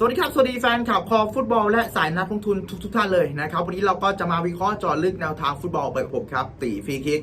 สวัสดีครับ สวัสดีแฟนข่าวคอฟุตบอลและสายนักลงทุนทุกทท่านเลยนะครับ วันนี้เราก็จะมาวิเคราะห์จอลึกแนวทางฟุตบอลไปกับผมครับ ตีฟรีคิก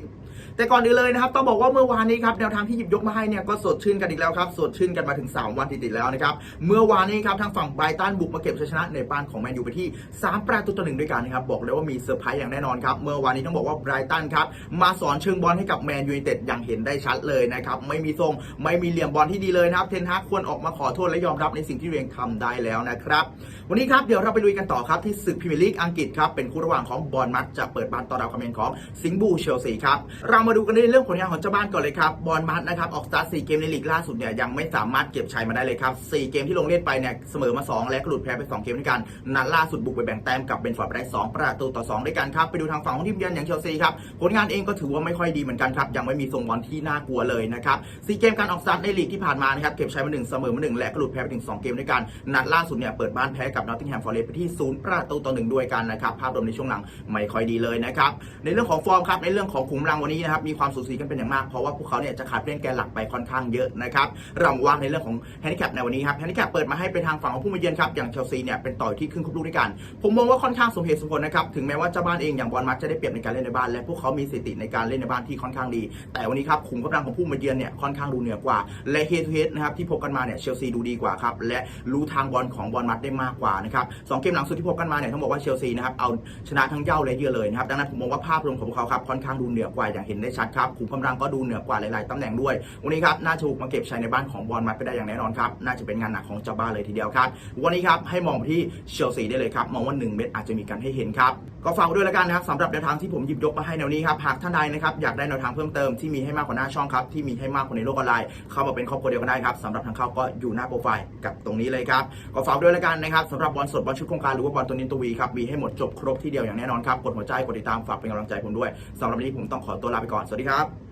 แต่ก่อนอื่นเลยนะครับต้องบอกว่าเมื่อวานนี้ครับแนวทางที่หยิบยกมาให้เนี่ยก็สดชื่นกันอีกแล้วครับสดชื่นกันมาถึง 3 วันติดๆแล้วนะครับเมื่อวานนี้ครับทางฝั่งไบรตันบุกมาเก็บชัยชนะในบ้านของแมนยูไปที่ 3 ประตูต่อหนึ่งด้วยกันนะครับบอกเลยว่ามีเซอร์ไพรส์อย่างแน่นอนครับเมื่อวานนี้ต้องบอกว่าไบรตันครับมาสอนเชิงบอลให้กับแมนยูไนเต็ดอย่างเห็นได้ชัดเลยนะครับไม่มีทรงไม่มีเหลี่ยมบอลที่ดีเลยนะครับเทนฮากควรออกมาขอโทษและยอมรับในสิ่งที่ตัวเองทำได้แล้วนะครับวันนี้ครับเดี๋ยวเราไปลุยกันต่อครับที่ศึกพรีเมียร์ลีกอังกฤษครับเป็นคู่ระหว่างของบอลมัดจะเปิดบ้านต้อนรับคอมเมนต์ของสิงห์บูเชลซีครับเรามาดูกันในเรื่องผลงานของเจ้าบ้านก่อนเลยครับบอลมัดนะครับออกสตาร์ท4เกมในลีกล่าสุดเนี่ยยังไม่สามารถเก็บชัยมาได้เลยครับ4เกมที่ลงเล่นไปเนี่ยเสมอมา 2 และก็หลุดแพ้ไป 2 เกมด้วยกันนัดล่าสุดบุกไปแบ่งแต้มกับเบนฟอร์ดไปได้ 2 ประตูต่อ 2 ด้วยกันครับไปดูทางฝั่งของทีมเยือนอย่างเชลซีครับผลงานเองก็ถือว่าไม่ค่อยดีเหมือนกันครับยังไม่มีทรงบอลที่น่ากลัวเลยนะครับ4เกมการออกสตาร์ทในลีกที่ผ่านมานะครับเก็บชัยมาหนึ่งเสมอมาหนึ่งและก็หลุดแพ้ไปถึงสองเกมด้วยกันนัดล่าสุดเนี่ยเปิดบ้านแพ้กับนอตติงแฮมฟอร์เรสต์ไปที่ศูนย์ประตูต่อหนึ่งด้วยกันนะครับภาพรวมในช่วงหลังไม่ค่อยดีเลยนะครับในเรื่องของฟอร์มครับในเรื่องของขุมกำลังวันนี้นะครับมีความสูสีกันเป็นอย่างมาก เพราะว่าพวกเขาเนี่ยจะขาดเล่นแกนหลักไปค่อนข้างเยอะนะครับเรามาว่าในเรื่องของแฮนดิแคปในวันนี้ครับแฮนดิแคปเปิดมาให้เป็นทางฝั่งของผู้มาเยือนครับอย่างเชลซีเนี่ยเป็นต่อยที่ครึ่งครบลูกด้วยกัน ผมมองว่าค่อนข้างสมเหตุสมผลนะครับถึงแม้ว่าเจ้าบ้านเองอย่างบอลมัดจะได้เปรียบในการเล่นในบ้าน และพวกเขามีสถิติในการเล่นในบ้านที่ค่อนข้างดี แต่วันนี้ครับขุมกำลังของผู้มาเยือนเนี่ยค่อนข้างดูเหนือกว่า และเฮดทูเฮดนะครับที่พบกันมาเนี่ยเชลซีดูดีกว่าครับและรู้ทางบอลของบอลมัดได้มากกว่านะครับสองเกมหลังสุดที่พบกันมาเนี่ยต้องบอกว่าเชลซีนะครับเอาชนะทั้งเย้าและเยือเลยนะครับดังนั้นผมมองว่าภาพรวมของพวกเขาครับค่อนข้างดูเหนือกว่าอย่างเห็นได้ชัดครับขุมกำลังก็ดูเหนือกว่าหลาย ๆตำแหน่งด้วย วันนี้ครับน่าจะบุกมาเก็บใชัยในบ้านของบอลมัดไปได้อย่างแน่นอนครับน่าจะเป็นงานหนักของเจ้าบ้านเลยทีเดียวครับ วันนี้ครับให้มองที่เชลซีได้เลยครับมองว่าหนึ่งเม็ดอาจจะมีการให้เห็นครับก็ฝากด้วยล้วกันนะครับสำหรับแนวทางที่ผมหยิบยกมาให้แนวนี้ครับหากท่านใดนะครับอยากได้แนวทางเพิ่มเติมที่มีให้มากกว่าหน้าช่องครับที่มีให้มากกว่าในโลกออนไลน์เข้ามาเป็นครอบครัวเดียวกันได้ครับสำหรับทางเข้าก็อยู่หน้าโปรไฟล์กับตรงนี้เลยครับก็ฝากด้วยล้วกันนะครับสำหรับบอลสดบอลชุดโครงการหรือว่าบอลตัวนินตัววีครับมีให้หมดจบครบที่เดียวอย่างแน่นอนครับกดหัวใจกดติดตามฝากเป็นกำลังใจผมด้วยสำหรับวันนี้ผมต้องขอตัวลาไปก่อน สวัสดีครับ